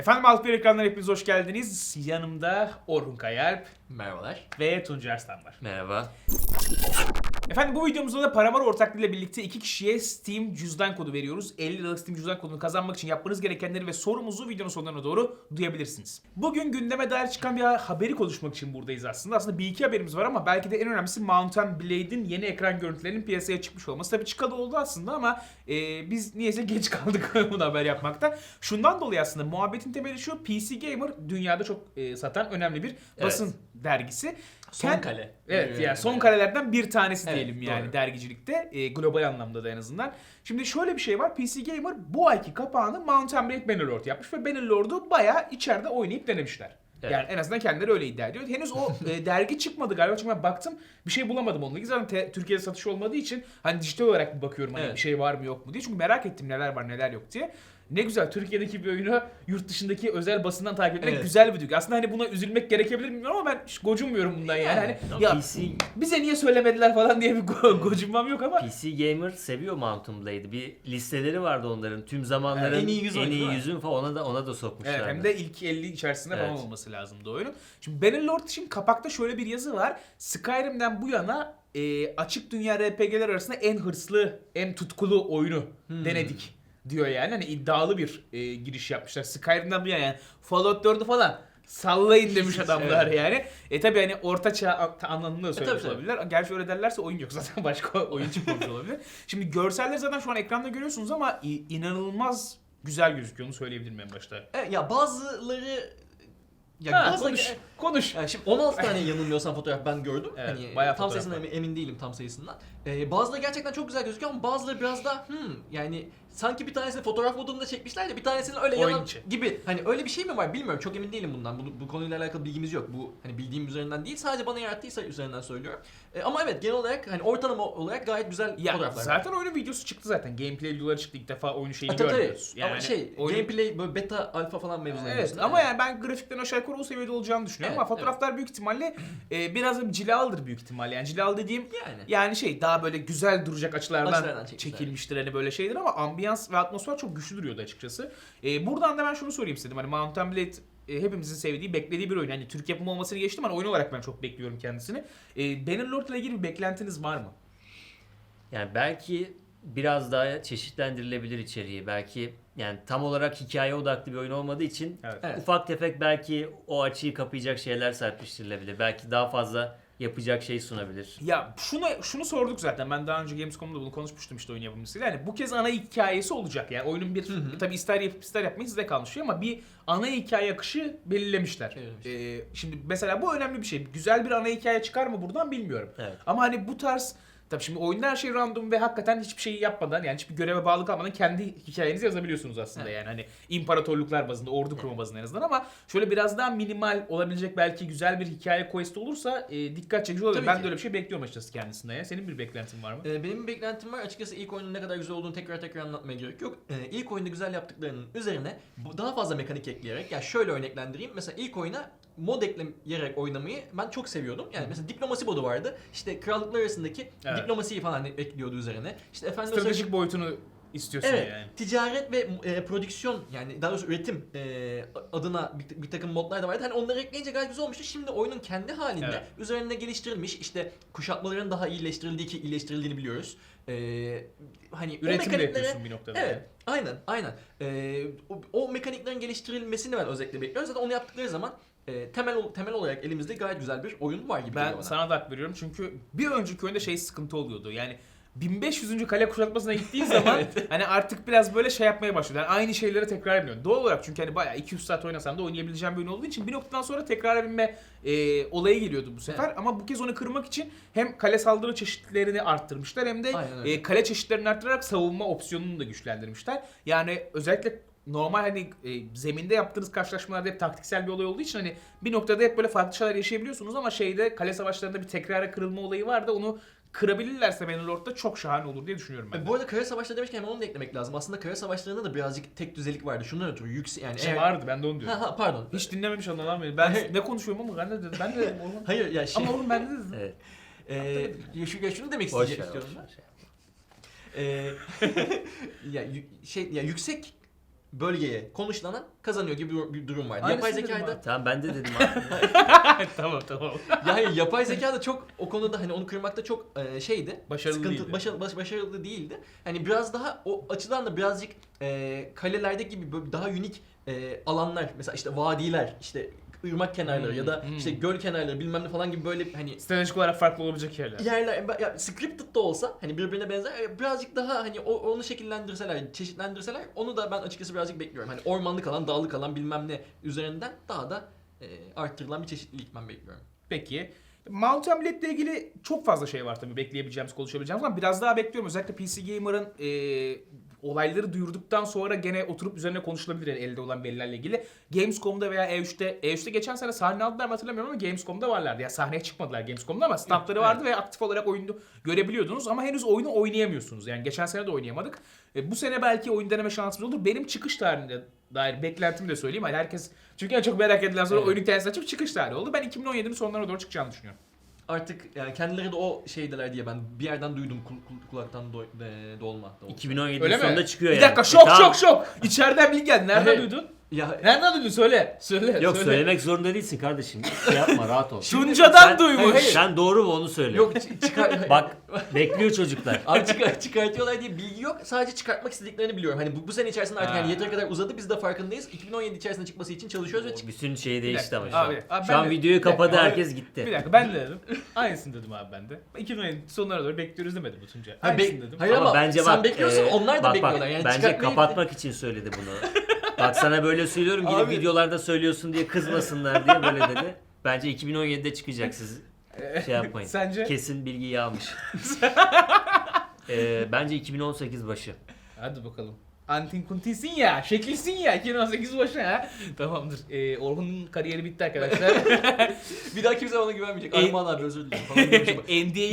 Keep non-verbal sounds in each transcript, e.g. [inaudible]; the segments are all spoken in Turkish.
Efendim alt bir ekranlar hepiniz hoş geldiniz. Yanımda Orhun Kayalp Merhabalar. ve Tuncer Arslan var. Merhaba. Efendim bu videomuzda da Paramar ortaklığıyla birlikte iki kişiye Steam cüzdan kodu veriyoruz. 50 liralık Steam cüzdan kodunu kazanmak için yapmanız gerekenleri ve sorumuzu videonun sonlarına doğru duyabilirsiniz. Bugün gündeme dair çıkan bir haberi konuşmak için buradayız aslında. Aslında bir iki haberimiz var ama belki de en önemlisi Mountain Blade'in yeni ekran görüntülerinin piyasaya çıkmış olması. Tabii çıkalı oldu aslında ama e, biz niyeyse geç kaldık [laughs] bunu haber yapmakta. Şundan dolayı aslında muhabbetin temeli şu PC Gamer dünyada çok e, satan önemli bir basın dergisi. Son Kend- kale. Evet yani son kalelerden bir tanesi Evet, diyelim yani doğru. dergicilikte e, global anlamda da en azından. Şimdi şöyle bir şey var PC Gamer bu ayki kapağını Mountain Blade Bannerlord yapmış ve Bannerlord'u bayağı içeride oynayıp denemişler. Evet. Yani en azından kendileri öyle iddia ediyor. Henüz o e, [laughs] dergi çıkmadı galiba çünkü ben baktım bir şey bulamadım onunla ilgili. Zaten te- Türkiye'de satış olmadığı için hani dijital olarak bir bakıyorum hani Evet. bir şey var mı yok mu diye. Çünkü merak ettim neler var neler yok diye. Ne güzel Türkiye'deki bir oyunu yurt dışındaki özel basından takip etmek Evet. güzel bir duygu. Aslında hani buna üzülmek gerekebilir bilmiyorum ama ben hiç gocunmuyorum bundan yani. Hani, ya PC, bize niye söylemediler falan diye bir go- gocunmam yok ama PC Gamer seviyor Mountain Blade'i. Bir listeleri vardı onların. Tüm zamanların en iyi yüz oyunu değil mi? yüzün falan ona da ona da evet, sokmuşlardı. hem de ilk 50 içerisinde falan Evet. olması lazımdı oyunun. Şimdi Bannerlord için kapakta şöyle bir yazı var. Skyrim'den bu yana e, açık dünya RPG'ler arasında en hırslı, en tutkulu oyunu Hmm. denedik diyor yani. Hani iddialı bir e, giriş yapmışlar. Skyrim'den bu yana yani Fallout 4'ü falan sallayın demiş [laughs] adamlar Evet. yani. E tabi hani orta çağ a- anlamında da söylemiş tabii, tabii. olabilirler. Gerçi öyle derlerse oyun yok zaten [laughs] başka oyun çıkmamış olabilir. Şimdi görselleri zaten şu an ekranda görüyorsunuz ama i- inanılmaz güzel gözüküyor onu söyleyebilirim en başta. Evet, ya bazıları ya Ha, bazı konuş, konuş. Yani şimdi 16 tane yanılmıyorsam fotoğraf ben gördüm. Evet, hani bayağı tam fotoğraf sayısından emin, emin değilim tam sayısından. Ee, bazıları gerçekten çok güzel gözüküyor ama bazıları biraz da hmm yani sanki bir tanesini fotoğraf modunda çekmişler de bir tanesini öyle Oyun yalan gibi. Hani öyle bir şey mi var bilmiyorum. Çok emin değilim bundan. Bu, bu konuyla alakalı bilgimiz yok. Bu hani bildiğim üzerinden değil. Sadece bana yarattıysa üzerinden söylüyorum. Ee, ama evet genel olarak hani ortalama olarak gayet güzel Ya fotoğraflar. zaten oyunun videosu çıktı zaten. Gameplay videoları çıktı ilk defa oyunu şeyini Ha, tabii, görmüyoruz. Yani ama şey oyun- gameplay böyle beta alfa falan mevzuları. Evet ama yani ben grafikten aşağı yukarı o seviyede olacağını düşünüyorum Evet, ama fotoğraflar büyük ihtimalle e, biraz da cilalıdır büyük ihtimalle. Yani cilalı dediğim yani. yani şey daha böyle güzel duracak açılardan, Açılardan çekilmiştir hani böyle şeyler ama ambiyans ve atmosfer çok güçlü duruyordu açıkçası. E, buradan da ben şunu sorayım istedim. Hani Mountain Blade e, hepimizin sevdiği, beklediği bir oyun. Hani Türk yapımı olmasını geçtim ama oyun olarak ben çok bekliyorum kendisini. E, Bannerlord ile ilgili bir beklentiniz var mı? Yani belki biraz daha çeşitlendirilebilir içeriği. Belki yani tam olarak hikaye odaklı bir oyun olmadığı için. Evet. ufak tefek belki o açıyı kapayacak şeyler serpiştirilebilir. Belki daha fazla yapacak şey sunabilir. Ya şunu şunu sorduk zaten. Ben daha önce Gamescom'da bunu konuşmuştum işte oyun yapımcısıyla. Yani bu kez ana hikayesi olacak yani. Oyunun bir Hı hı. tabii ister yapıp ister yapmayın size kalmış ama bir ana hikaye akışı belirlemişler. Evet. Ee, şimdi mesela bu önemli bir şey. Güzel bir ana hikaye çıkar mı buradan bilmiyorum. Evet. Ama hani bu tarz Tabii şimdi oyunda her şey random ve hakikaten hiçbir şey yapmadan yani hiçbir göreve bağlı kalmadan kendi hikayenizi yazabiliyorsunuz aslında Evet. yani hani imparatorluklar bazında, ordu kurma bazında en azından ama şöyle biraz daha minimal olabilecek belki güzel bir hikaye quest olursa e, dikkat çekici olabilir. Tabii Ben ki. de öyle bir şey bekliyorum açıkçası kendisinden ya. Senin bir beklentin var mı? Ee, benim bir beklentim var. Açıkçası ilk oyunun ne kadar güzel olduğunu tekrar tekrar anlatmaya gerek yok. Ee, ilk oyunda güzel yaptıklarının üzerine daha fazla mekanik ekleyerek, ya şöyle örneklendireyim. Mesela ilk oyuna mod ekleyerek oynamayı ben çok seviyordum. Yani mesela diplomasi modu vardı. İşte krallıklar arasındaki Evet. diplomasiyi falan ekliyordu üzerine. İşte efendim Stratejik boyutunu istiyorsun Evet, yani. ticaret ve e, prodüksiyon yani daha doğrusu üretim e, adına bir, bir takım modlar da vardı. Hani onları ekleyince gayet güzel olmuştu. Şimdi oyunun kendi halinde Evet. üzerinde geliştirilmiş işte kuşatmaların daha iyileştirildiği ki iyileştirildiğini biliyoruz. E, hani o Üretim de mekaniklere- yapıyorsun bir noktada. Evet, aynen, aynen. E, o, o mekaniklerin geliştirilmesini ben özellikle bekliyorum. Zaten onu yaptıkları zaman e, temel temel olarak elimizde gayet güzel bir oyun var gibi Ben geliyor bana. sana da hak veriyorum çünkü bir önceki oyunda şey sıkıntı oluyordu. Yani 1500. kale kuşatmasına gittiğin [laughs] zaman hani artık biraz böyle şey yapmaya başlıyor. Yani aynı şeyleri tekrar etmiyorsun. Doğal olarak çünkü hani bayağı 200 saat oynasam da oynayabileceğim bir oyun olduğu için bir noktadan sonra tekrar binme e, olayı geliyordu bu sefer. Ama bu kez onu kırmak için hem kale saldırı çeşitlerini arttırmışlar hem de Aynen öyle. e, kale çeşitlerini arttırarak savunma opsiyonunu da güçlendirmişler. Yani özellikle normal hani e, zeminde yaptığınız karşılaşmalarda hep taktiksel bir olay olduğu için hani bir noktada hep böyle farklı şeyler yaşayabiliyorsunuz ama şeyde kale savaşlarında bir tekrara kırılma olayı var da onu kırabilirlerse Bannerlord'da çok şahane olur diye düşünüyorum ben. E, Bu arada kara savaşları demişken hemen onu da eklemek lazım. Aslında kara savaşlarında da birazcık tek düzelik vardı. Şundan ötürü yüksek yani Şey eğer- vardı ben de onu diyorum. Ha ha pardon. Hiç dinlememiş anlamam beni. Ben ne konuşuyorum ama ben de dedim. Ben de dedim [laughs] oğlum. Hayır ya şey. Ama oğlum ben de dedim. [laughs] Evet. Eee ya şu, şunu demek ver, istiyorum ben. Eee [laughs] ya şey ya yüksek bölgeye konuşlanan kazanıyor gibi bir- durum vardı. Aynısını Yapay dedim zekayı da abi. Tamam ben de dedim abi. [laughs] [laughs] tamam tamam. yani yapay zeka da çok o konuda hani onu kırmakta çok e, şeydi. Başarılı sıkıntı, değildi. başa- baş- başarılı değildi. Hani biraz daha o açıdan da birazcık e, kalelerdeki gibi böyle daha unik e, alanlar mesela işte vadiler, işte ırmak kenarları Hmm, ya da hmm. işte göl kenarları bilmem ne falan gibi böyle hani Stratejik olarak farklı olabilecek yerler. yerler ya, scripted da olsa hani birbirine benzer e, birazcık daha hani o, onu şekillendirseler, çeşitlendirseler onu da ben açıkçası birazcık bekliyorum. Hani ormanlık alan, dağlık alan bilmem ne üzerinden daha da e, arttırılan bir çeşitlilik ben bekliyorum. Peki. Mountain Blade'le ilgili çok fazla şey var tabii bekleyebileceğimiz, konuşabileceğimiz ama biraz daha bekliyorum. Özellikle PC Gamer'ın e, olayları duyurduktan sonra gene oturup üzerine konuşulabilir yani elde olan verilerle ilgili. Gamescom'da veya E3'te, E3'te geçen sene sahne aldılar mı hatırlamıyorum ama Gamescom'da varlardı. Ya sahneye çıkmadılar Gamescom'da ama standları vardı ve aktif olarak oyunu görebiliyordunuz ama henüz oyunu oynayamıyorsunuz. Yani geçen sene de oynayamadık. E, bu sene belki oyun deneme şansımız olur. Benim çıkış tarihine dair beklentimi de söyleyeyim. Hani herkes çünkü çok merak edilen sonra Evet. oyunun kendisi açıp çıkış tarihi oldu. Ben 2017'nin sonlarına doğru çıkacağını düşünüyorum. Artık yani kendileri de o şeydeler diye ben bir yerden duydum kul- kul- kulaktan do- de- dolma. da olsa. 2017 Öyle mi? sonunda çıkıyor bir yani. dakika şok E, tamam. şok şok. İçeriden bilgi geldi. Nereden duydun? Ya Nereden duydun? Söyle. Söyle. Yok söyle. söylemek zorunda değilsin kardeşim. Şey yapma rahat ol. Tunca'dan Sen- duymuş. Hayır, Sen doğru mu onu söyle. yok çı- çıkar [laughs] Bak bekliyor çocuklar. [laughs] Abi çıkar, çıkartıyorlar diye bilgi yok. Sadece çıkartmak istediklerini biliyorum. Hani bu, bu sene içerisinde artık Ha. yani yeteri kadar uzadı. Biz de farkındayız. 2017 içerisinde çıkması için çalışıyoruz ve çık- Bütün şey değişti ama şu an. abi, abi şu ben an de- videoyu kapadı abi. herkes gitti. Bir dakika ben de dedim. [laughs] Aynısını dedim abi ben de. 2017 sonlara doğru bekliyoruz demedim bu Tunca. Ha, be- Aynısını dedim. Hayır ama, ama bence sen bak, bekliyorsun, e, onlar da bak, bekliyorlar. Yani bence çıkartmayı- kapatmak için söyledi bunu. Bak sana böyle söylüyorum gidip Abi- videolarda söylüyorsun diye kızmasınlar diye böyle dedi. Bence 2017'de çıkacak siz şey yapmayın. Sence? Kesin bilgi yağmış. [laughs] Ee, bence 2018 başı. Hadi bakalım. Antin kuntisin ya, şekilsin ya 2018 başı ha. Tamamdır. Ee, Orhun'un kariyeri bitti arkadaşlar. [laughs] bir daha kimse bana güvenmeyecek. E- Armağan abi özür dilerim falan Yok öyle bir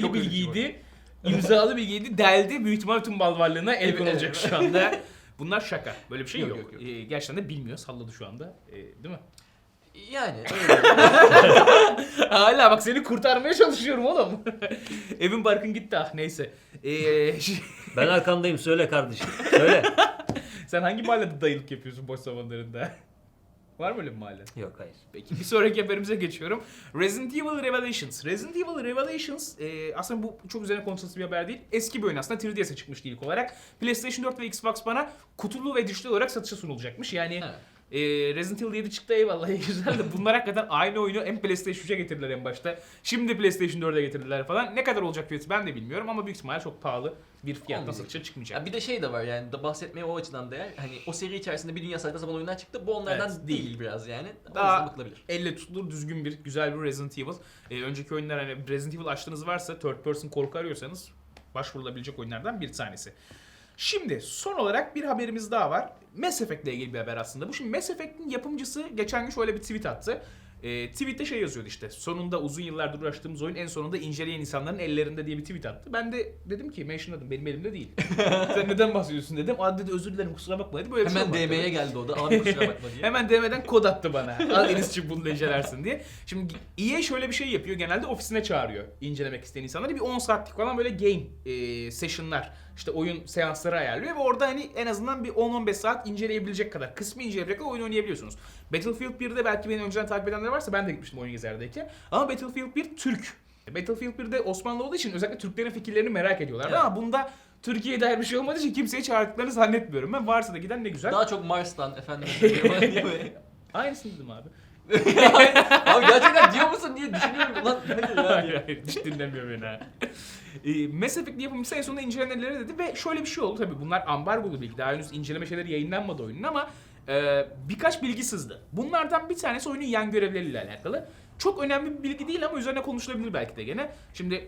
şey [laughs] bilgiydi. imzalı bilgiydi. Deldi. Büyük ihtimal tüm bal varlığına el konulacak şu anda. Bunlar şaka. Böyle bir şey yok. Yok, yok, yok. Ee, gerçekten de bilmiyor. Salladı şu anda. Ee, değil mi? Yani [laughs] öyle. Hala bak seni kurtarmaya çalışıyorum oğlum. [laughs] Evin barkın gitti ah neyse. Ee, şey- [laughs] Ben arkandayım söyle kardeşim. Söyle. sen hangi mahallede dayılık yapıyorsun boş zamanlarında? Var mı öyle bir mahalle? Yok hayır. Peki bir sonraki haberimize geçiyorum. Resident Evil Revelations. Resident Evil Revelations e, aslında bu çok üzerine konuşulası bir haber değil. Eski bir oyun aslında 3DS'e çıkmıştı ilk olarak. PlayStation 4 ve Xbox bana kutulu ve dijital olarak satışa sunulacakmış. Yani Evet. E, Resident Evil 7 çıktı eyvallah [laughs] iyi güzel de bunlar hakikaten aynı oyunu hem PlayStation 3'e getirdiler en başta. Şimdi PlayStation 4'e getirdiler falan. Ne kadar olacak fiyatı ben de bilmiyorum ama büyük ihtimalle çok pahalı bir Olmayacak. satışa çıkmayacak. Ya bir de şey de var yani da bahsetmeye o açıdan değer. Hani o seri içerisinde bir dünya saçma sapan oyunlar çıktı. Bu onlardan Evet, değil. biraz yani. Daha- bakılabilir. elle tutulur düzgün bir güzel bir Resident Evil. Ee, önceki oyunlar hani Resident Evil açtığınız varsa third person korku arıyorsanız başvurulabilecek oyunlardan bir tanesi. Şimdi son olarak bir haberimiz daha var. Mass Effect ile ilgili bir haber aslında. Bu şimdi Mass Effect'in yapımcısı geçen gün şöyle bir tweet attı. Ee, tweette şey yazıyordu işte. Sonunda uzun yıllardır uğraştığımız oyun en sonunda inceleyen insanların ellerinde diye bir tweet attı. Ben de dedim ki mentionladım benim elimde değil. [laughs] Sen neden bahsediyorsun dedim. Aa dedi özür dilerim kusura bakma dedi. Böyle bir şey Hemen dedi. DM'ye geldi o da. Abi kusura bakma diye. [laughs] Hemen DM'den kod attı bana. Al Enis'cim bunu da incelersin diye. Şimdi EA şöyle bir şey yapıyor. Genelde ofisine çağırıyor incelemek isteyen insanları. Bir 10 saatlik falan böyle game e, session'lar, işte oyun seansları ayarlıyor ve orada hani en azından bir 10-15 saat inceleyebilecek kadar, kısmı inceleyebilecek kadar oyun oynayabiliyorsunuz. Battlefield 1'de belki beni önceden takip edenler varsa ben de gitmiştim oyun gezerdeyken. Ama Battlefield 1 Türk. Battlefield 1'de Osmanlı olduğu için özellikle Türklerin fikirlerini merak ediyorlar. Evet. Ama bunda Türkiye'ye dair bir şey olmadığı için kimseyi çağırdıklarını zannetmiyorum. Ben varsa da giden ne güzel. Daha çok Mars'tan efendim. [laughs] Aynısını dedim abi. Abi gerçekten diyor musun diye düşünüyorum. Lan hayır ya. hayır hayır hiç dinlemiyor beni ha. E, Mass Effect yapımcısı en sonunda incelenenlere dedi ve şöyle bir şey oldu tabii bunlar ambargolu bilgi daha henüz inceleme şeyleri yayınlanmadı oyunun ama e, birkaç bilgi sızdı. Bunlardan bir tanesi oyunun yan görevleriyle alakalı. Çok önemli bir bilgi değil ama üzerine konuşulabilir belki de gene. Şimdi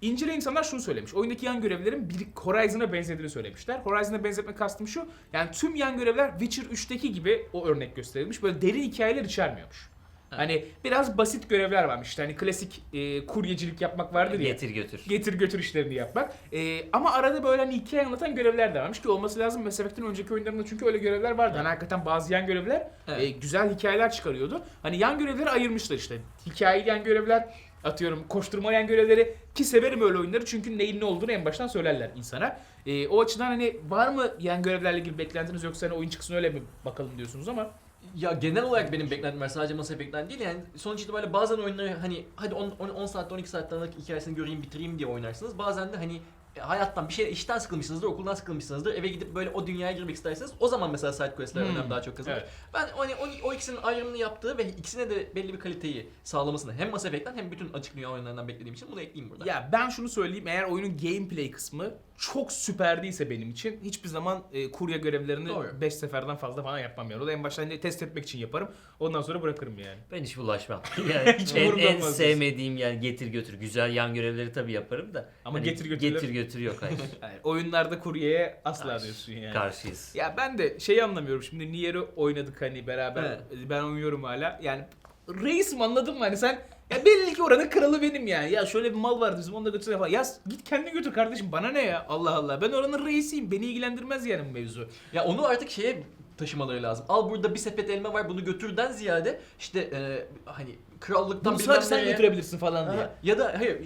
İnceleyen insanlar şunu söylemiş. Oyundaki yan görevlerin bir Horizon'a benzediğini söylemişler. Horizon'a benzetme kastım şu. Yani tüm yan görevler Witcher 3'teki gibi o örnek gösterilmiş. Böyle derin hikayeler içermiyormuş. Hani biraz basit görevler varmış. İşte hani klasik e, kuryecilik yapmak vardır ya. Getir götür. Getir götür işlerini yapmak. E, ama arada böyle hani hikaye anlatan görevler de varmış ki olması lazım. Mass Effect'in önceki oyunlarında çünkü öyle görevler vardı. Hani hakikaten bazı yan görevler Evet. e, güzel hikayeler çıkarıyordu. Hani yan görevleri ayırmışlar işte. Hikayeli yan görevler, Atıyorum koşturmayan görevleri ki severim öyle oyunları çünkü neyin ne olduğunu en baştan söylerler insana. Ee, o açıdan hani var mı yani görevlerle ilgili beklentiniz yoksa hani oyun çıksın öyle mi bakalım diyorsunuz ama Ya genel olarak benim beklentim var sadece Mass Effect'ten değil yani sonuç itibariyle bazen oyunları hani hadi 10, 10, 10 saatte 12 saatte hikayesini göreyim bitireyim diye oynarsınız. Bazen de hani e, hayattan bir şey işten sıkılmışsınızdır, okuldan sıkılmışsınızdır. Eve gidip böyle o dünyaya girmek isterseniz o zaman mesela side quest'ler Hmm. önem daha çok kazanır. Evet. Ben hani o, o ikisinin ayrımını yaptığı ve ikisine de belli bir kaliteyi sağlamasını hem Mass Effect'ten hem bütün açık dünya oyunlarından beklediğim için bunu ekleyeyim burada. Ya ben şunu söyleyeyim eğer oyunun gameplay kısmı çok süper değilse benim için hiçbir zaman e, kurye görevlerini Doğru. 5 seferden fazla falan yapmam yani. O da en başta hani test etmek için yaparım. Ondan sonra bırakırım yani. Ben hiç bulaşmam. [laughs] Yani Hiç en, en sevmediğim yani getir götür. Güzel yan görevleri tabii yaparım da. Ama hani getir götürler- Getir götür yok [laughs] hayır. yani oyunlarda kuryeye asla Hayır. diyorsun yani. Karşıyız. Ya ben de şeyi anlamıyorum şimdi Nier'i oynadık hani beraber Evet. ben oynuyorum hala yani reisim anladın mı hani sen ya belli ki oranın kralı benim yani ya şöyle bir mal var bizim onu da götürsene falan ya git kendini götür kardeşim bana ne ya Allah Allah ben oranın reisiyim beni ilgilendirmez yani bu mevzu. Ya onu artık şeye taşımaları lazım. Al burada bir sepet elma var bunu götürden ziyade işte e, hani krallıktan Bunu sadece sen nereye- götürebilirsin falan diye. Ha, ya da hayır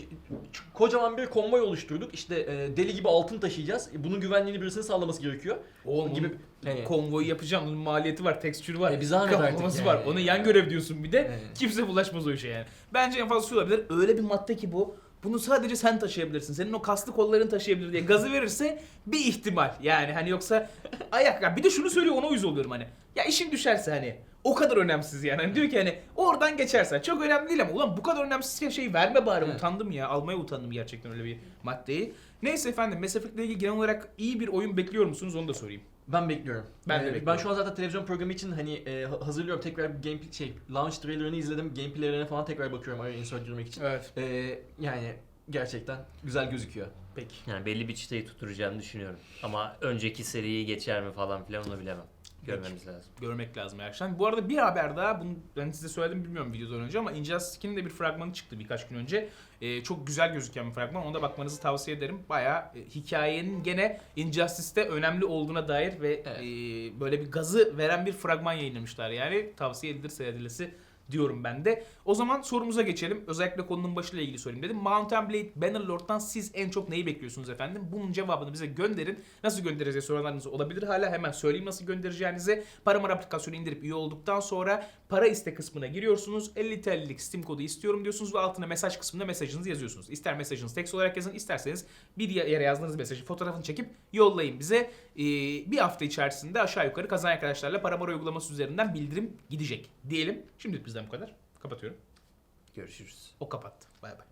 ç- kocaman bir konvoy oluşturduk. İşte e, deli gibi altın taşıyacağız. E, Bunun güvenliğini birisinin sağlaması gerekiyor. Oğlum gibi gibi hani konvoyu yapacağım onun maliyeti var tekstürü var E, bir zahmet artık kaplaması yani. var ona yan görev diyorsun bir de Evet. kimse bulaşmaz o işe yani. Bence en fazla şu olabilir öyle bir madde ki bu bunu sadece sen taşıyabilirsin. Senin o kaslı kolların taşıyabilir diye gazı verirse bir ihtimal. Yani hani yoksa ayak ya bir de şunu söylüyor ona uyuz oluyorum hani. Ya işin düşerse hani o kadar önemsiz yani. Hani diyor ki hani oradan geçersen çok önemli değil ama ulan bu kadar önemsiz şey verme bari Evet. utandım ya. Almaya utandım gerçekten öyle bir maddeyi. Neyse efendim Mass Effect'le ilgili genel olarak iyi bir oyun bekliyor musunuz onu da sorayım. ben bekliyorum. Ben de E, bekliyorum. Ben şu an zaten televizyon programı için hani e, ha- hazırlıyorum. Tekrar bir game şey launch trailerını izledim. Gameplay'lerine falan tekrar bakıyorum araya insert girmek için. Evet. E, yani gerçekten güzel gözüküyor. Peki. Yani belli bir çıtayı tutturacağını düşünüyorum. Ama önceki seriyi geçer mi falan filan onu bilemem. Görmemiz lazım. görmek lazım gerçekten. Bu arada bir haber daha, bunu ben size söyledim bilmiyorum videodan önce ama Injustice 2'nin de bir fragmanı çıktı birkaç gün önce. Ee, çok güzel gözüken bir fragman. Ona da bakmanızı tavsiye ederim. Bayağı e, hikayenin gene Injustice'te önemli olduğuna dair ve Evet. e, böyle bir gazı veren bir fragman yayınlamışlar. Yani tavsiye edilir seyredilesi diyorum ben de. O zaman sorumuza geçelim. Özellikle konunun başıyla ilgili sorayım dedim. Mountain Blade Bannerlord'dan siz en çok neyi bekliyorsunuz efendim? Bunun cevabını bize gönderin. Nasıl göndereceğiz diye sorularınız olabilir hala. Hemen söyleyeyim nasıl göndereceğinizi. Paramar aplikasyonu indirip üye olduktan sonra para iste kısmına giriyorsunuz. 50 TL'lik Steam kodu istiyorum diyorsunuz ve altına mesaj kısmında mesajınızı yazıyorsunuz. İster mesajınızı tekst olarak yazın isterseniz bir yere yazdığınız mesajı fotoğrafını çekip yollayın bize. Ee, bir hafta içerisinde aşağı yukarı kazanan arkadaşlarla Paramar uygulaması üzerinden bildirim gidecek diyelim. Şimdilik bizden bu kadar. Kapatıyorum. Görüşürüz. O kapattı. Bay bay.